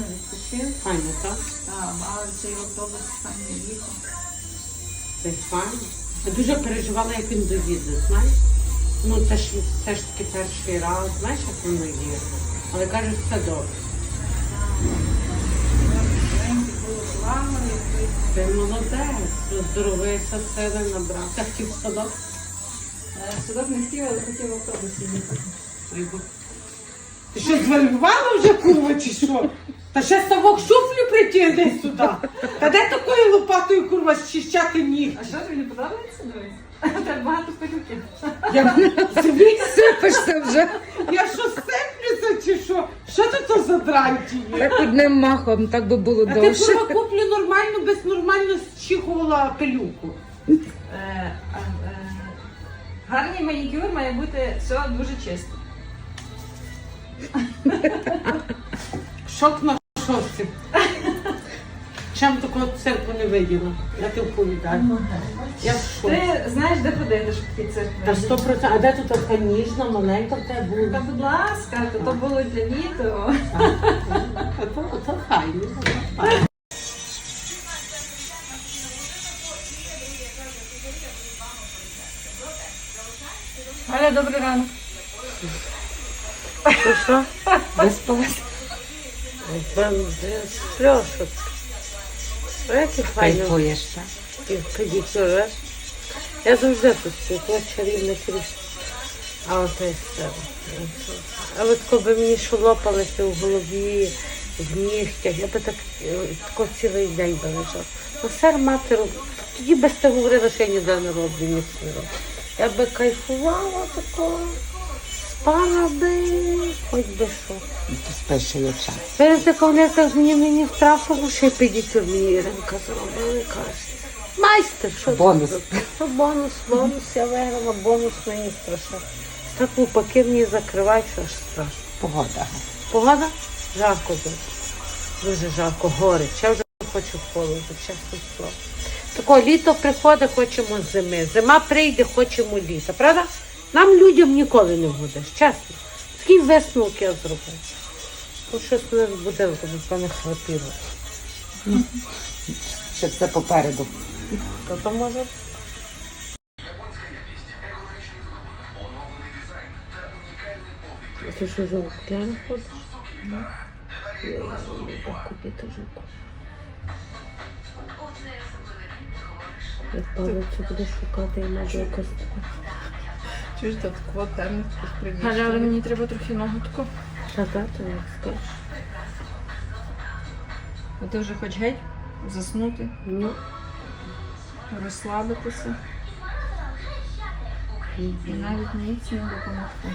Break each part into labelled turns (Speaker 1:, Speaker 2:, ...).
Speaker 1: Відпочив,
Speaker 2: Файно, так?
Speaker 1: так, мали цей автобус останнє літо.
Speaker 2: Це файно. Я дуже переживала, як він доїде, знаєш? Ну, це ж все ж таки перший раз, знаєш, як воно є. Але кажуть, все добре. Ти молодець, здоровився, сили набрав. Ти хотів в садок?
Speaker 1: Е, Садок не хотів, але хотів в автобусі їхати.
Speaker 2: Ти що, звалювала вже курва чи що? Та ще ставок шуфлю притягни сюди. Та де такою лопатою курва щищати ніг?
Speaker 1: А що тобі не подобається? Дивись. Так багато пилюків.
Speaker 2: Я собі
Speaker 3: Сипишся вже.
Speaker 2: Я що сиплюся чи що? Що це то за дранті є?
Speaker 3: Так одним махом, так би було
Speaker 2: А ти
Speaker 3: довше.
Speaker 2: курва куплю нормально, без нормально зчихувала пилюку.
Speaker 1: Е, а, е, Гарний манікюр має бути все дуже чисто.
Speaker 2: Шок на шоці. Чим такого церкву не виділа? Я ти вповідаю. Я в шоці.
Speaker 1: Ти знаєш, де ходити, щоб такий
Speaker 2: Та процентів. А де тут така ніжна, маленька в тебе була?
Speaker 1: Та будь ласка, то, то було для відео.
Speaker 2: А то, то файно. файно.
Speaker 1: Галя, добрий ранок.
Speaker 2: То що?
Speaker 3: Виспалась.
Speaker 2: Сльоша. Знаєте, файно. І педикюр, Я завжди тут світло чарівне крізь. А от і все. А от коли мені що лопалося в голові, в нігтях, я би так тако цілий день би лежав. Ну, сер мати, роб- тоді би ти говорила, що я ніде не роблю, ніч не роблю. Я би кайфувала тако, спала би, хоч би що.
Speaker 3: То спиш ще є час.
Speaker 2: Перед кавлета мені мені втрафило, що педикюр мені Іринка зробила і каже. Майстер, що ти
Speaker 3: Бонус.
Speaker 2: Що бонус, бонус, я виграла, бонус мені страшно. Так лупаки мені закривають, що аж страшно.
Speaker 3: Погода.
Speaker 2: Погода? Жарко дуже. Дуже жарко, горить. Я вже хочу в холоду, чесно слово. Тако літо приходить, хочемо зими. Зима прийде, хочемо літа. Правда? Нам людям ніколи не буде, чесно. Такий висновок я зробив. Ну, щось не буде, напевне, храпіло.
Speaker 3: Ще все попереду.
Speaker 2: То то може. Ти що за океан ходиш? Я купити жуку. Я впевнена, це буде шукати і може якось.
Speaker 1: Чуєш, так от темних
Speaker 4: Галя, але мені треба трохи ногу таку.
Speaker 2: Та так, то як скажеш.
Speaker 4: А ти вже хоч геть заснути,
Speaker 2: Ну,
Speaker 4: розслабитися і навіть ніц не допомогти.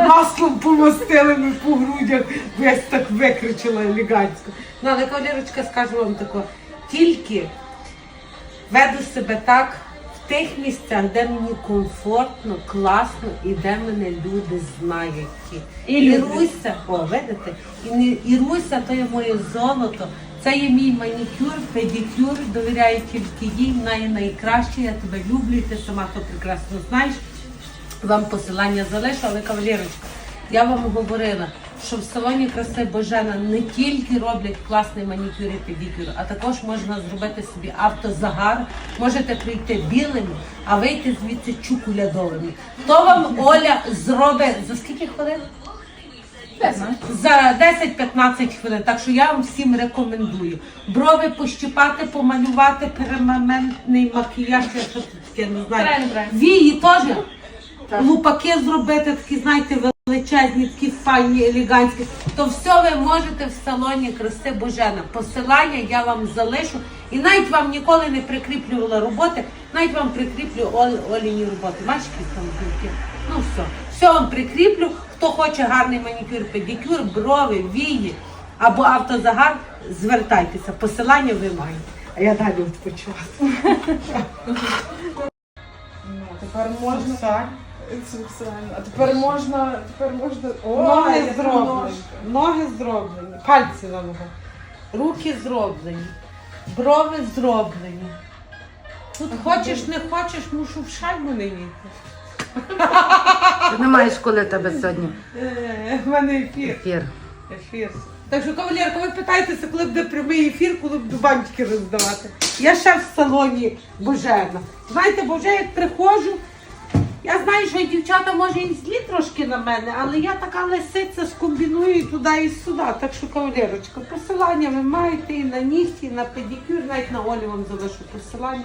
Speaker 2: Маслом помастили ми по грудях, весь так викричила елегантсько. Ну, але кавалерочка, скажу вам тако, тільки веду себе так тих місцях, де мені комфортно, класно і де мене люди знають. І, і Руся, о, видите, і, не, і Руся то є моє золото. Це є мій манікюр, педикюр, довіряю тільки їй, вона є найкраща, я тебе люблю, ти сама то прекрасно знаєш. Вам посилання залишу, але кавалерочка, я вам говорила, що в салоні краси Божена не тільки роблять класний манікюр і педикюр, а також можна зробити собі автозагар. Можете прийти білими, а вийти звідси чукулядовими. То вам Оля зробить за скільки хвилин? За 10-15 хвилин. Так що я вам всім рекомендую. Брови пощипати, помалювати, перманентний макіяж, я що таке не знаю. Вії теж. Лупаки зробити, такі, знаєте, величезні, такі файні, елегантські. То все ви можете в салоні краси Божена. Посилання я вам залишу. І навіть вам ніколи не прикріплювала роботи, навіть вам прикріплю Олі, Оліні роботи. Бачите, які там думки? Ну все. Все вам прикріплю. Хто хоче гарний манікюр, педикюр, брови, вії або автозагар, звертайтеся. Посилання ви маєте. А я далі відпочивати.
Speaker 4: Ну, тепер можна. Сексуально. А тепер можна, тепер можна. О,
Speaker 2: Ноги
Speaker 4: яка
Speaker 2: зроблені.
Speaker 4: ножка.
Speaker 2: Ноги зроблені. Пальці на ногах. Руки зроблені. Брови зроблені. Тут хочеш, не хочеш, мушу в шальму не війти.
Speaker 3: Ти не маєш коли тебе сьогодні
Speaker 2: Е, В мене ефір.
Speaker 3: ефір.
Speaker 2: Ефір. Так що, кавалерка, ви питаєтеся, коли буде прямий ефір, коли буду бантики роздавати. Я ще в салоні Божена. Знаєте, бо вже як приходжу, дівчата може і злі трошки на мене, але я така лисиця скомбіную і туди і сюди. Так що, кавалерочка, посилання ви маєте і на нігті, і на педикюр, навіть на Олі вам залишу посилання.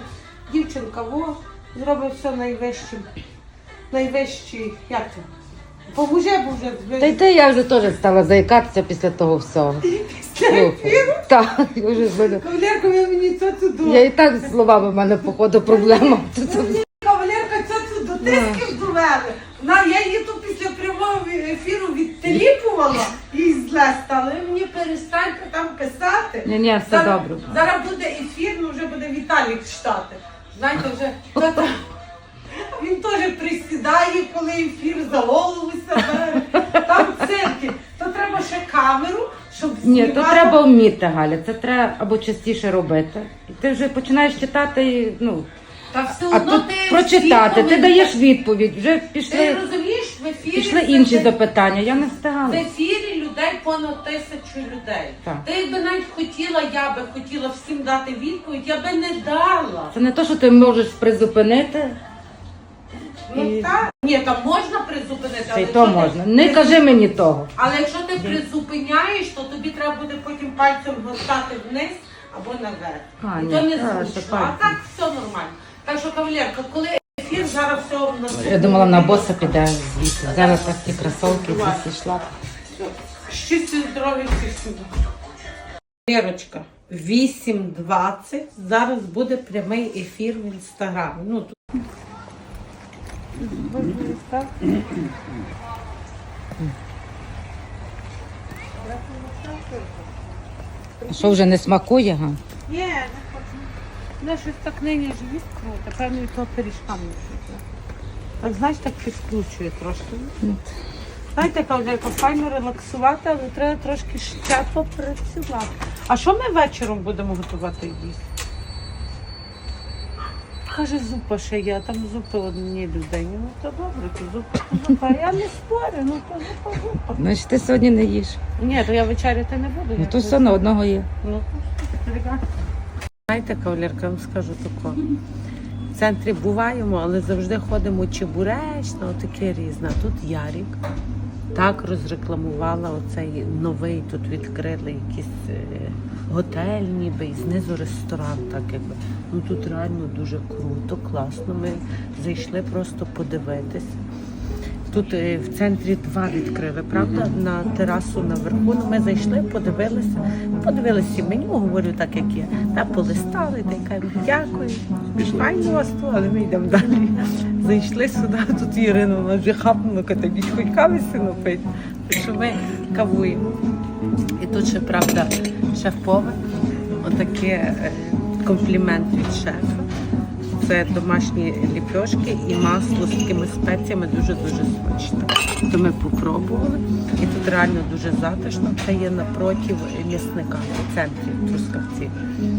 Speaker 2: Дівчинка, во, зробить все найвищим. Найвищий, як це? Поможе, бо вже
Speaker 3: Та й ти я вже теж стала заїкатися після того всього. Так, я вже звалю.
Speaker 2: Кавалерка, ви мені це.
Speaker 3: Я і так з словами в мене, походу, проблема.
Speaker 2: Кавалерка це тут до тисків довели. На, я її тут після прямого ефіру відтеліпувала і зле стало. Мені перестаньте там писати.
Speaker 3: Ні, ні, все
Speaker 2: Зараз-
Speaker 3: добре.
Speaker 2: Зараз буде ефір, ну вже буде Віталік читати. Знаєте, вже та- та- він теж присідає, коли ефір за голову себе. Там цирки. То треба ще камеру, щоб
Speaker 3: Ні, то
Speaker 2: знімати.
Speaker 3: треба вміти, Галя. Це треба або частіше робити. І ти вже починаєш читати, і, ну,
Speaker 2: Та все
Speaker 3: а
Speaker 2: одно
Speaker 3: тут
Speaker 2: ти
Speaker 3: прочитати, ти даєш відповідь. Вже
Speaker 2: Ти
Speaker 3: пішли,
Speaker 2: розумієш, в ефірі
Speaker 3: пішли
Speaker 2: це
Speaker 3: інші
Speaker 2: ти-
Speaker 3: запитання. Я не
Speaker 2: В
Speaker 3: встигала.
Speaker 2: ефірі людей понад тисячу людей.
Speaker 3: Так.
Speaker 2: Ти якби навіть хотіла, я би хотіла всім дати відповідь, я би не дала.
Speaker 3: Це не те, що ти можеш призупинити.
Speaker 2: Ну
Speaker 3: І-
Speaker 2: так. Ні, там можна призупинити,
Speaker 3: Це
Speaker 2: але
Speaker 3: й то
Speaker 2: якщо ти
Speaker 3: можна. Не кажи мені того.
Speaker 2: Але якщо ти призупиняєш, то тобі треба буде потім пальцем гортати вниз або наверх.
Speaker 3: А,
Speaker 2: І
Speaker 3: ні,
Speaker 2: то не
Speaker 3: та,
Speaker 2: зручно. А
Speaker 3: пальцем.
Speaker 2: так все нормально. Так що, кавалерка, коли ефір зараз все у нас.
Speaker 3: Я думала, на боса піде звідси. Зараз так ті кросовки звідси йшла.
Speaker 2: Щастя, здоров'я всіх сюди. Лерочка, 8.20. Зараз буде прямий ефір в інстаграмі. Ну, тут...
Speaker 3: А Що вже не смакує, га?
Speaker 2: Ні, Ну, щось так нині живіт круто, певно, і то пиріжкам не. Так, знаєш, так підкручує трошки. Знаєте, кавалерка, файно релаксувати, але треба трошки ще попрацювати. А що ми вечором будемо готувати їсти? Каже, зупа ще є, а там зупи одній людині. Ну то добре, то зупа, то зупа. Я не спорю, ну то зупа, зупа.
Speaker 3: Значить, ти сьогодні не їш.
Speaker 2: Ні, то я вечеряти не буду.
Speaker 3: Ну
Speaker 2: я
Speaker 3: то все на одного є.
Speaker 2: Ну, Знаєте, кавалерка, я вам скажу тако. В центрі буваємо, але завжди ходимо чебуречно, отаке різне. Тут Ярік так розрекламувала оцей новий, тут відкрили якийсь е, готель, ніби і знизу ресторан, так якби. Ну тут реально дуже круто, класно. Ми зайшли просто подивитися. Тут е, в центрі два відкрили, правда? На терасу наверху. Ну, ми зайшли, подивилися, подивилися меню, говорю так, як є. Та полистали, та й кажуть, дякую. Файно вас тут, але ми йдемо далі. Зайшли сюди, тут Ірина вона вже хапнула, «Тобі хоч кави сину пить. Так що ми кавуємо. І тут ще, правда, шеф-повар. Отаке е, комплімент від шефа. Це домашні ліпьошки і масло з такими спеціями дуже-дуже смачне. То ми попробували. І тут реально дуже затишно. Це є напротив м'ясника в центрі Трускавці.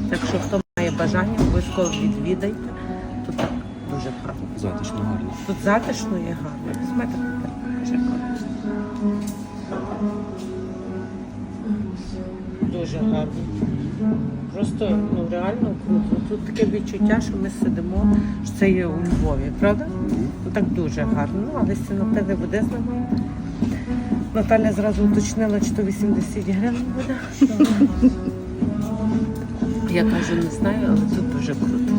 Speaker 2: Так що хто має бажання, обов'язково відвідайте. Тут так дуже гарно.
Speaker 5: Затишно гарно.
Speaker 2: Тут затишно і гарно. Візьмете тепер, покажи. Дуже гарно. Просто ну реально круто. Тут таке відчуття, що ми сидимо, що це є у Львові, правда? Ну так дуже гарно. Ну, але всі буде з нами. Наталя зразу уточнила, чи то 80 гривень буде. Я кажу, не знаю, але тут дуже круто.